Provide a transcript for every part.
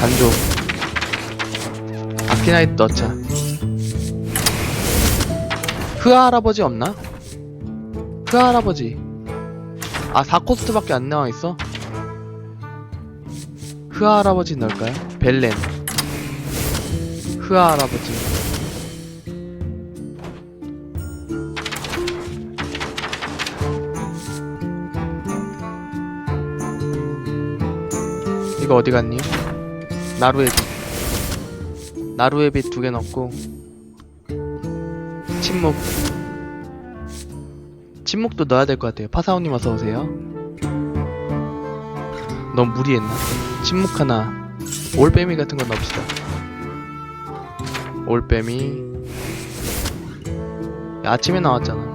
간조 아키나이트 넣자 흐아 할아버지 없나? 흐아 할아버지 아 4코스트밖에 안 나와있어? 흐아 할아버지 넣을까요? 벨렌 흐아 할아버지 이거 어디 갔니? 나루에비 나루에비 두 개 넣고. 침묵. 침묵도 넣어야 될 것 같아요. 파사오님 어서오세요. 너무 무리했나? 침묵 하나. 올빼미 같은 거 넣읍시다. 올빼미. 야, 아침에 나왔잖아.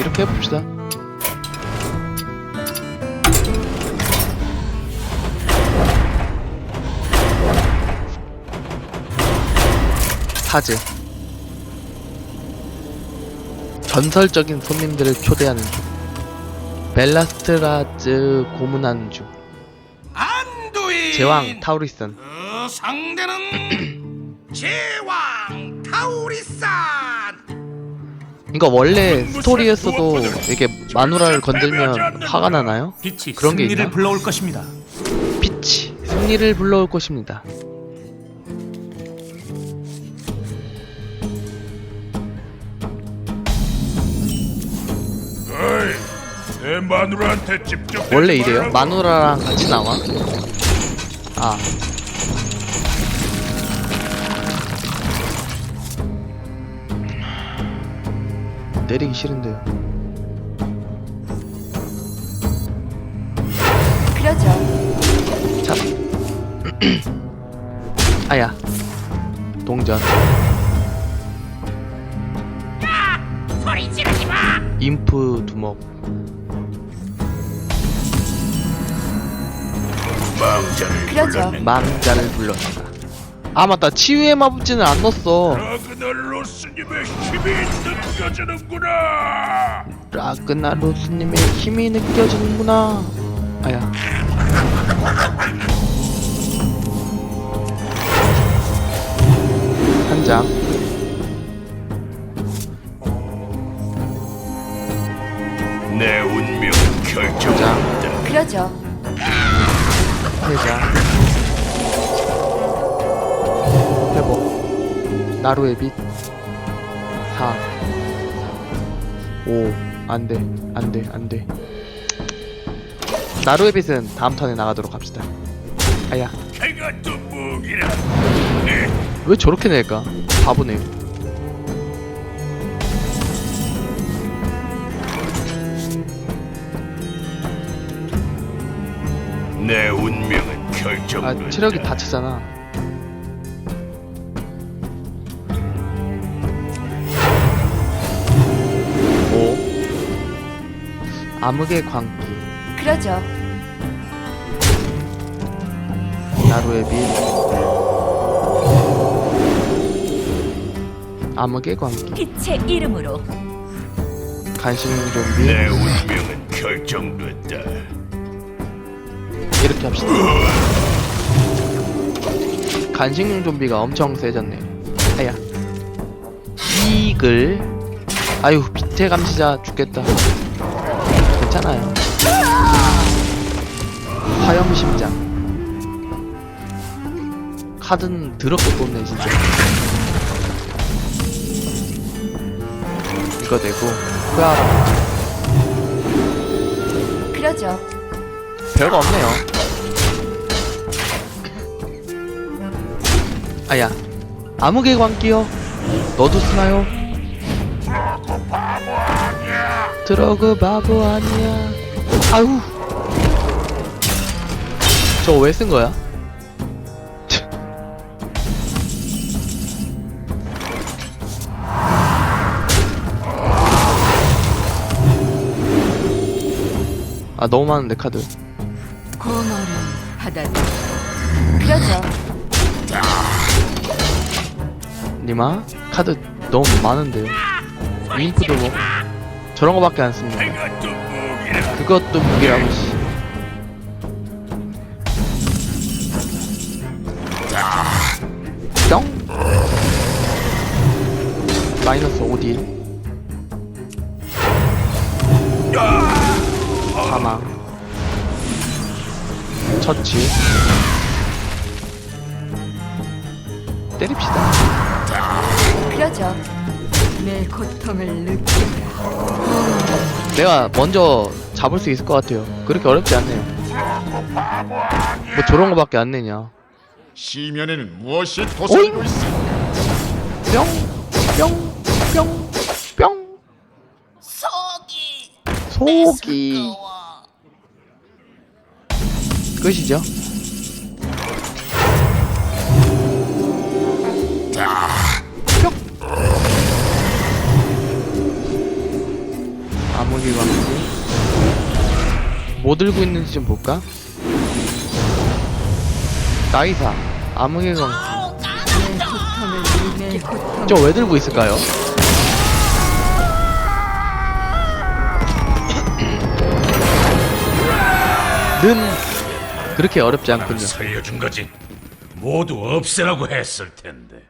이렇게 해봅시다 사제. 전설적인 손님들을 초대하는 중. 벨라스트라즈 고문하는 중. 안두인! 제왕 타우리슨 그 상대는 제왕 타우리산 이거 원래 스토리였어도 이게 마누라를 건들면 화가 나나요? 빛이 그런 게 승리를 있나? 불러올 것입니다. 빛이 승리를 불러올 것입니다 내 마누라한테 직접 원래 이래요? 마누라랑 같이 나와? 아. 때리기 싫은데요. 그러죠. 참 아야. 동전. 소리 지르지 마! 인프 두목 그러죠. 망자를 불렀다. 아 맞다 치유의 마법진을 안 넣었어. 라그날로스님의 힘이 느껴지는구나. 라그나로스님의 힘이 느껴지는구나. 아야. 한 장. 내 운명은 결정된다. 그러죠. 회장 회복. 나루의 빛. 4 5 안돼. 안돼. 안돼. 나루의 빛은 다음 턴에 나가도록 합시다. 아야. 무기라. 왜 저렇게 낼까 바보네 내 운명은 결정된다 아 체력이 다 차잖아. 오? 암흑의 광기. 그러죠. 나루의 빛 암흑의 광기. 빛의 이름으로. 간식 좀비. 내 운명은 결정됐다 이렇게 합시다. 간식용 좀비가 엄청 세졌네 아야. 이글 아유 빛의 감시자 죽겠다. 괜찮아요. 화염심장. 카드는 더럽게 뽑네 진짜. 이거 되고. 흐아라. 그러죠. 별거 없네요. 아야, 암흑의 광기요. 너도 쓰나요? 드러그 바보 아니야. 아유. 저거 왜 쓴 거야? 아 너무 많은데 카드. 하다니. 그러죠. 니마 카드 너무 많은데요. 윙크도 뭐 저런 거밖에 안 씁니다. 그것도 무기라고 씨. 뿅 마이너스 5딜 사망 처치. 때립시다. 그러죠. 내 고통을 느끼라. 내가 먼저 잡을 수 있을 것 같아요. 그렇게 어렵지 않네요. 뭐 저런 거밖에 안 내냐. 시면에는 무엇이 도사리고 있어? 뿅뿅뿅뿅. 속이 속이 끝이죠 암흑의 광기 뭐 들고 있는지 좀 볼까? 나이사 암흑의 광기. 저 왜 들고 있을까요? 는 그렇게 어렵지 않군요. 살려준 거지. 모두 없애라고 했을 텐데.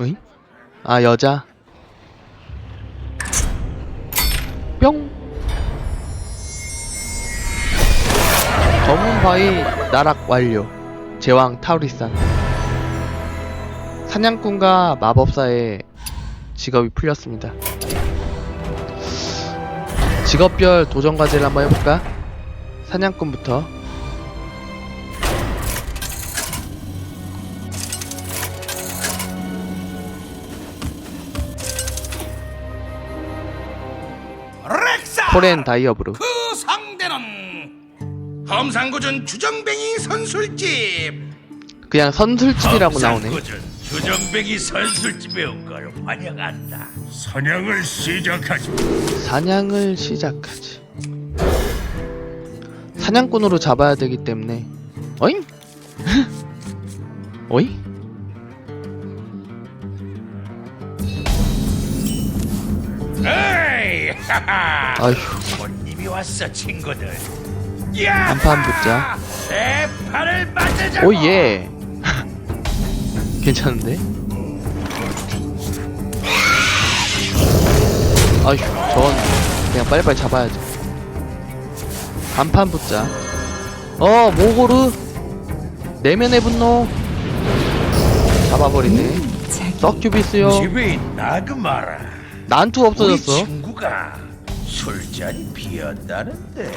어이? 아 여자. 뿅. 검은 바위 나락 완료. 제왕 타우리산. 사냥꾼과 마법사의 직업이 풀렸습니다. 직업별 도전 과제를 한번 해볼까? 사냥꾼부터. 코렌 다이어브루. 그 상대는 험상구준 주정뱅이 선술집. 그냥 선술집이라고 나오네. 주정뱅이 선술집에 온 걸 환영한다. 사냥을 시작하지. 사냥을 시작하지. 사냥꾼으로 잡아야 되기 때문에. 어잉? 어이? 아휴, 손님이 왔어, 친구들. 야! 한판 붙자. 내 팔을 맞으자. 오 예. 괜찮은데? 아휴, 전 그냥 빨리빨리 잡아야죠. 간판 붙자. 어, 모고르. 내면의 분노. 잡아버리네. 썩큐비스요. 집에 있나 그 말아. 난투 없어졌어. 친구가 술잔이 비었다는데.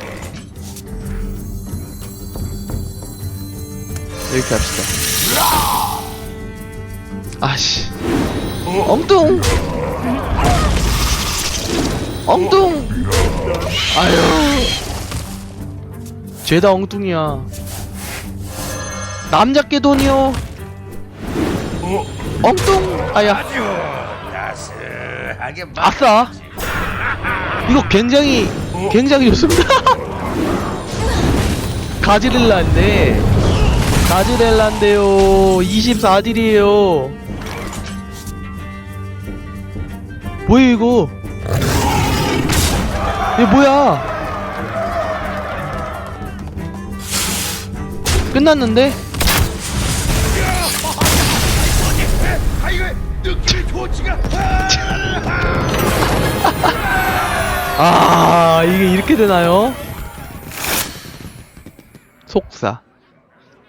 이렇게 합시다. 아씨. 엉뚱! 엉뚱! 아유. 죄다 엉뚱이야. 남자 깨돈이요. 엉뚱! 아야. 아주 따스하게 막 아싸! 이거 굉장히, 굉장히 좋습니다. 가지렐라인데, 가지렐라인데요. 24딜이에요. 뭐야, 이거? 이게 뭐야? 끝났는데? 아, 이게 이렇게 되나요? 속사.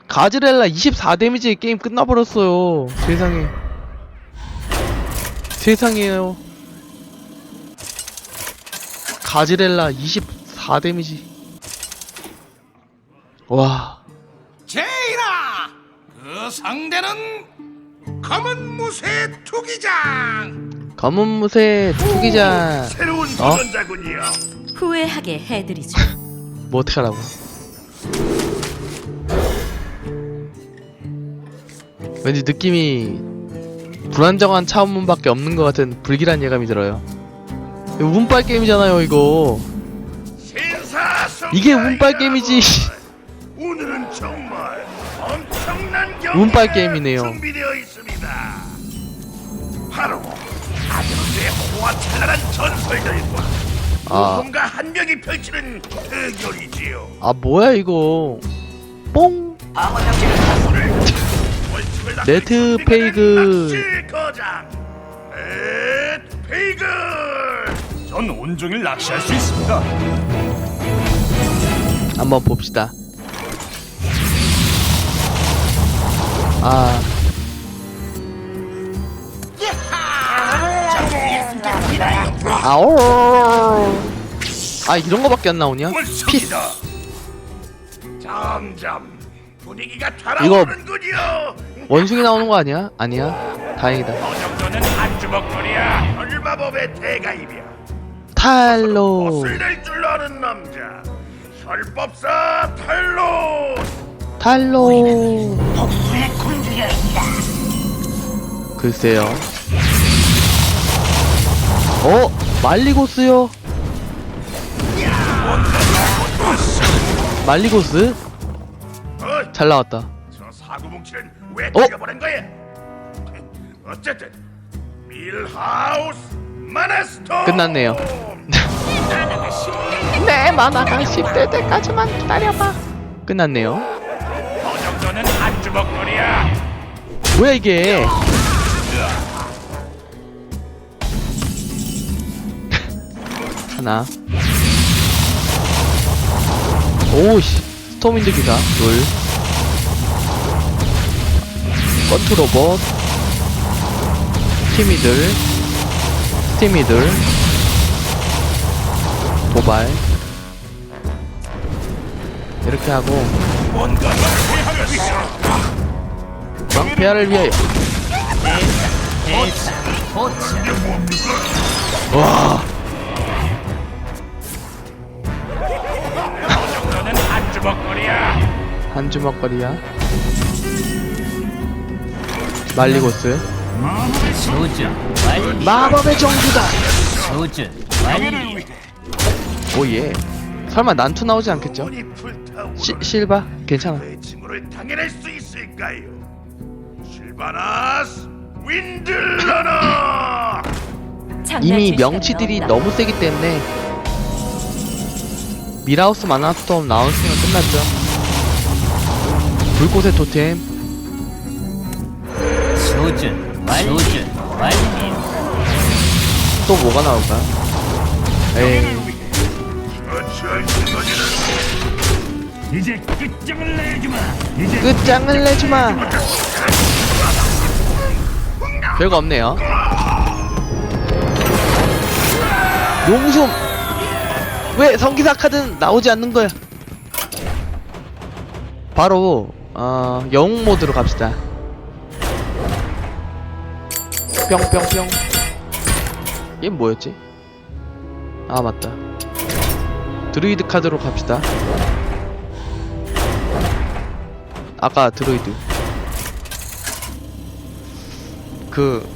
가즈렐라 24 데미지 게임 끝나버렸어요. 세상에. 세상에요. 가즈렐라 24 데미지. 와. 제이라, 그 상대는 검은 무쇠 투기장. 검은 무쇠 투기자. 새로운 어? 도전자군요. 후회하게 해드리죠. 뭐 어떡하라고. 왠지 느낌이 불안정한 차원문밖에 없는 것 같은 불길한 예감이 들어요. 이거 운빨 게임이잖아요, 이거. 이게 운빨 게임이지. 오늘은 정말 엄청난 경기가 운빨 게임이네요. 준비되어 있습니다. 바로 호화 찬란한 전설들과 아, 누군가 한 명이 펼치는 대결이지요. 아 뭐야 이거. 뽕. 네트 페이그. 거장. 에, 이글! 전 온종일 낚시할 수 있습니다. 한번 봅시다. 아. 아오. 아 이런 거밖에 안 나오냐? 피. 물속이다. 점점 분위기가 이거- 달아오르는군요. 원숭이 나오는 거 아니야? 아니야. 다행이다. 저 정도는 한 주먹거리야. 혈마법의 대가이며 탈로. 옷을 낼줄 아는 남자. 혈법사 탈로. 탈로. 글쎄요. 어? 말리고스요? 말리고스? 어, 잘 나왔다. 저 사고 뭉치는 왜 어? 죽여버린 거야? 어쨌든 밀하우스 마네스토 끝났네요. 내 만화가 10대 때까지만 기다려봐. 끝났네요. 저 정도는 한 주먹거리야. 뭐야 이게? 하나. 오씨. 스톰인드 기사. 둘. 건투로봇. 스티미들. 스티미들. 도발. 이렇게 하고 뭔가 낭패하겠어. 왕폐하를 위하여. 와. 주먹거리야. 한 주먹거리야. 말리고스. 수준 완료 마법의 정주다. 수준 완료 오예. 설마 난투 나오지 않겠죠? 시, 실바 괜찮아. 당해낼 수 있을까요? 실바나스 윈들러너 이미 명치들이 너무 세기 때문에 미라우스 마나스톰 나왔으면 끝났죠. 불꽃의 토템. 완료 또 뭐가 나올까? 에이. 어찌할 생각이는 이제 끝장을 내주마 이제 끝장을 내주마. 별거 없네요. 용숨. 왜 성기사 카드는 나오지 않는 거야? 바로 어, 영웅 모드로 갑시다. 뿅뿅뿅. 얘 뭐였지? 아 맞다. 드루이드 카드로 갑시다. 아까 드루이드. 그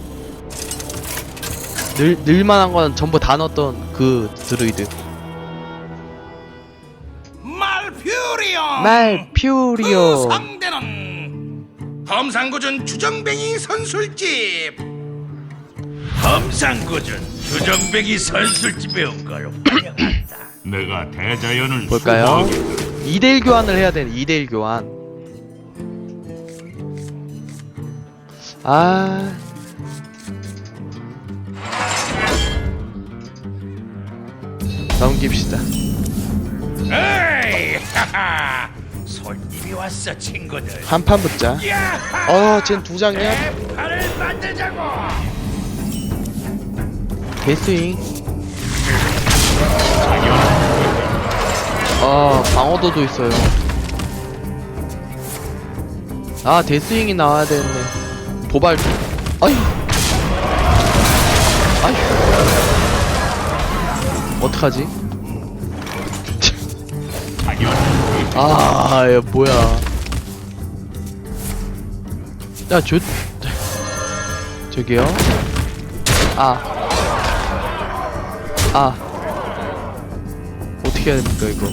늘, 늘만한 건 전부 다 넣었던 그 드루이드. 말 퓨리오 말그 퓨리오. 상대는 범상구준 주정뱅이 선술집 범상구준 주정뱅이 선술집에 온 걸 환영한다 내가 대자연을 볼까요? 수호하겠다. 2대1 교환을 해야 되는 2대1 교환. 아. 넘깁시다. 에이 하하 왔어 친구들 한판 붙자. 어, 쟨두 장이야? 대파를 만들자고 데스윙. 아, 방어도도 있어요. 아, 데스윙이 나와야 되는데. 도발. 아이. 아이. 어떡하지? 아, 야, 뭐야. 야, 저, 저기요? 아. 아. 어떻게 해야 됩니까 이거?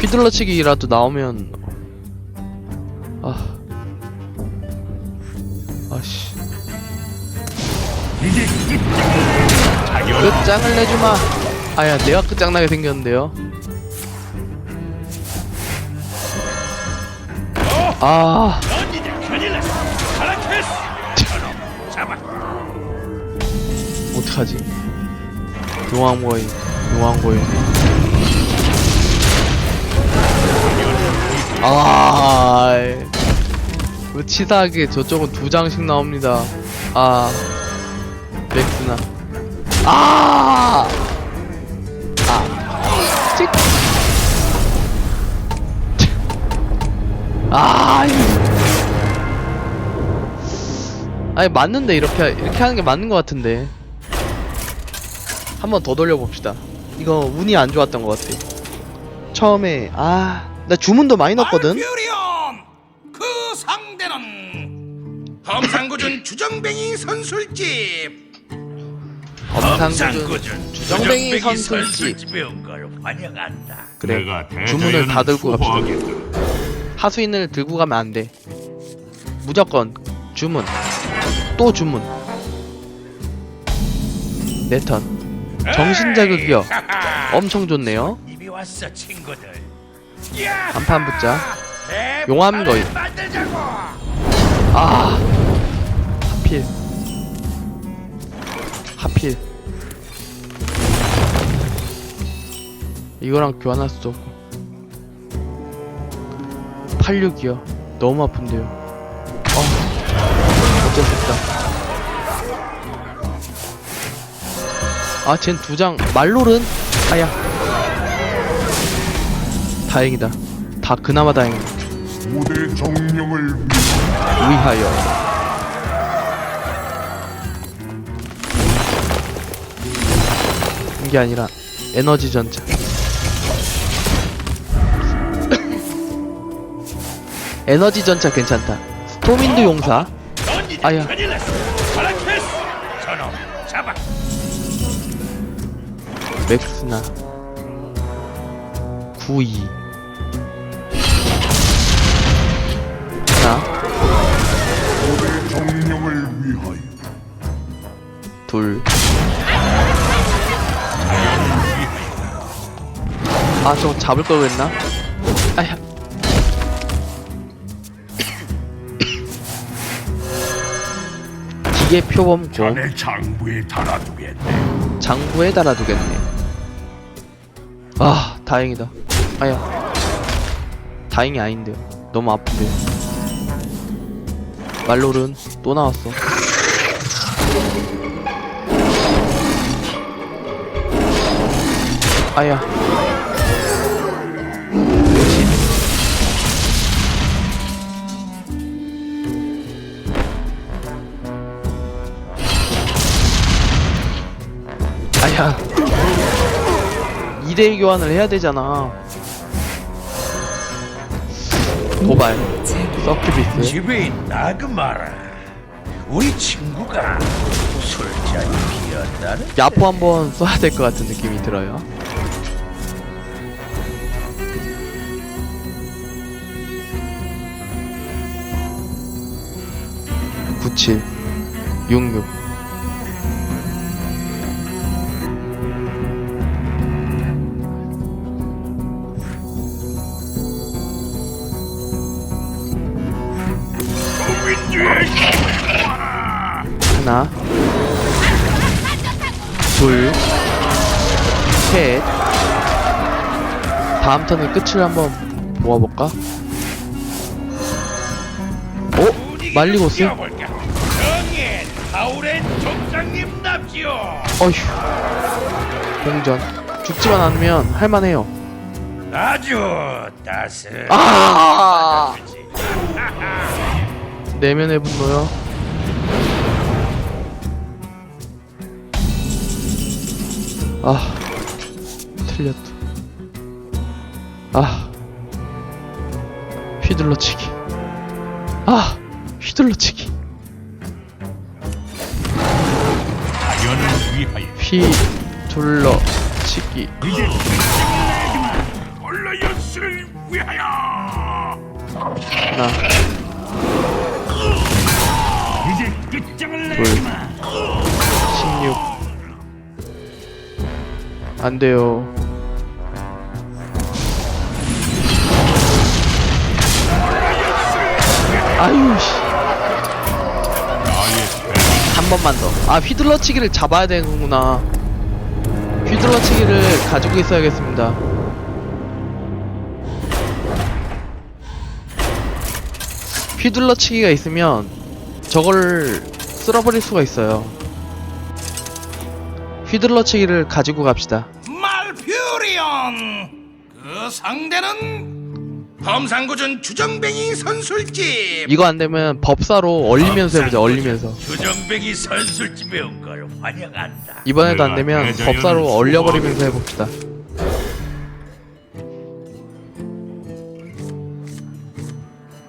휘둘러치기라도 나오면. 아. 아씨. 끝장을 내주마. 아야 내가 끝장나게 생겼는데요 아 어떡하지? 용왕거인, 용왕거인. 아, 그 치사하게 저쪽은 두 장씩 나옵니다. 아, 맥스나. 아, 아, 찍. 아, 아니 맞는데 이렇게 이렇게 하는 게 맞는 것 같은데. 한 번 더 돌려봅시다. 이거 운이 안 좋았던 것 같아. 처음에 아, 나 주문도 많이 넣었거든. 알퓨리온 그 상대는 범상구준 주정뱅이 선술집 범상구준 주정뱅이 선술집. 선술집에 온걸 환영한다 그래. 주문을 다 들고 갑시다. 하수인을 들고 가면 안 돼. 무조건 주문. 또 주문. 내 턴. 정신 자극이요. 엄청 좋네요. 간판 붙자. 대 용암 거인. 만들자고 아 하필 하필 이거랑 교환할 수도 없고 86이요 너무 아픈데요 아 쟨 두 장. 말롤은 아야. 다행이다. 다 그나마 다행이다 무대 정령을 위하여. 이게 아니라 에너지 전차. 에너지 전차 괜찮다. 스톰인드 용사. 아야. 맥스나 92 하나 무대 정령을 위하여 둘. 아, 저거 잡을 걸 그랬나? 아야. 기계 표범 곰내 장부에 달아두겠네 장부에 달아두겠네. 아, 다행이다. 아야. 다행이 아닌데요. 너무 아픈데요. 말롤은 또 나왔어. 아야. 2대2 교환을 해야 되잖아. 도발. 서큐비스. 집에 그 말아 우리 친구가 술잔이 비었다는 야포 한번 써야 될 것 같은 느낌이 들어요. 구칠 육육 하나 둘 셋. 다음 턴에 끝을 한번 모아볼까? 어? 말리고스? 어휴. 공전. 죽지만 않으면 할만해요. 아주 따스 아! 내면의 분노요. 아, 틀렸다. 아, 휘둘러치기. 아, 휘둘러치기. 휘둘러치기. 하나, 이제 끝장을 둘, 내주마 안 돼요. 아유, 씨. 한 번만 더. 아, 휘둘러치기를 잡아야 되는구나. 휘둘러치기를 가지고 있어야겠습니다. 휘둘러치기가 있으면 저걸 쓸어버릴 수가 있어요. 휘둘러치기를 가지고 갑시다. 말퓨리온 그 상대는 범상구준 주정뱅이 선술집 이거 안 되면 법사로 얼리면서 해보자, 얼리면서. 주정뱅이 선술집에 온 걸 환영한다 이번에도 안 되면 법사로 얼려버리면서 해봅시다.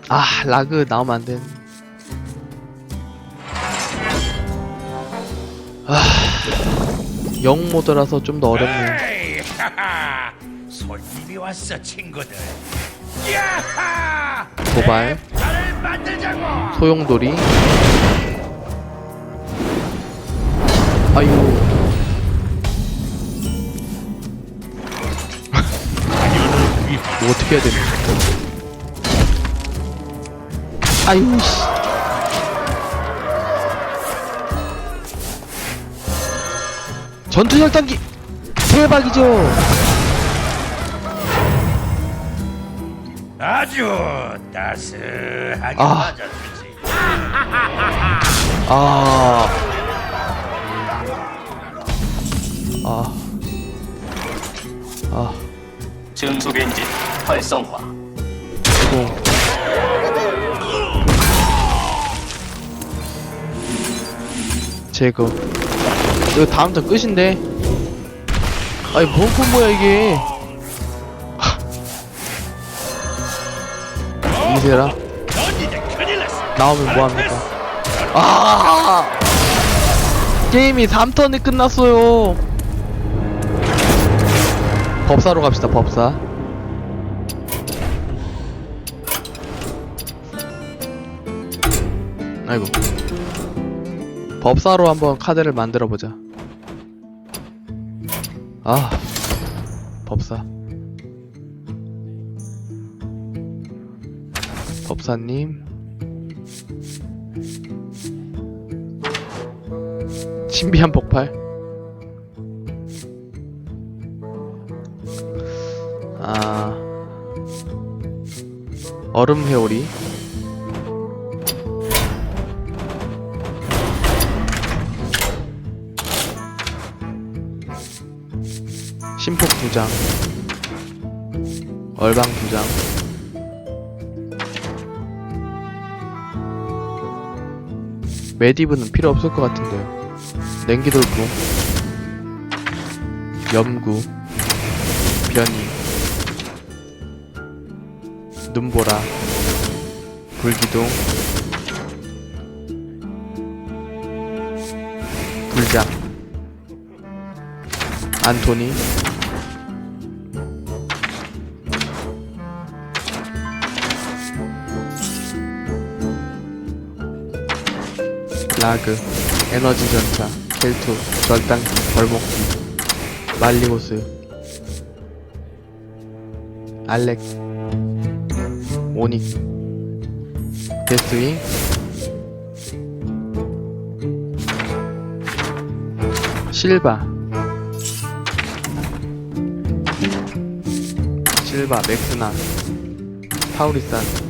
아, 라그 나오면 안 된. 아, 영 모드라서 좀 더 어렵네. 에이, 하하. 손님이 왔어 친구들 야하 도발. 만들자고 소용돌이. 위하여 뭐 어떻게 해야 되나? 씨. 전투 혈당기 대박이죠. 아주 따스하게 아. 맞아주지 아. 아. 아. 전속 엔진 활성화. 공. 제거. 이거 다음 턴 끝인데. 아니 뭔 콤보야 이게. 하. 이세라 나오면 뭐합니까? 아 게임이 3턴이 끝났어요. 법사로 갑시다 법사. 아이고. 법사로 한번 카드를 만들어 보자. 아, 법사. 법사님. 신비한 폭발. 아. 얼음 회오리. 두 장. 얼방 두 장. 메디브는 필요 없을 것 같은데요. 냉기돌구. 염구. 변이. 눈보라. 불기둥. 불작. 안토니. 라그, 에너지 전차, 켈투, 절단기, 벌목기, 말리고스, 알렉, 오닉, 데스윙, 실바, 실바, 맥스나, 타우리산,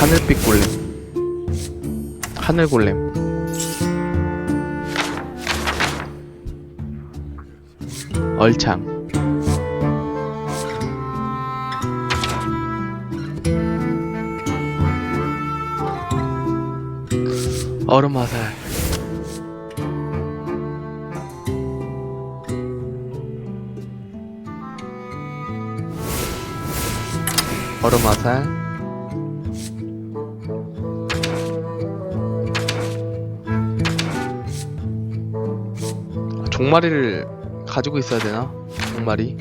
하늘빛 골렘. 하늘 골렘. 얼창. 얼음 화살. 얼음 화살 종마리를 가지고 있어야 되나? 종마리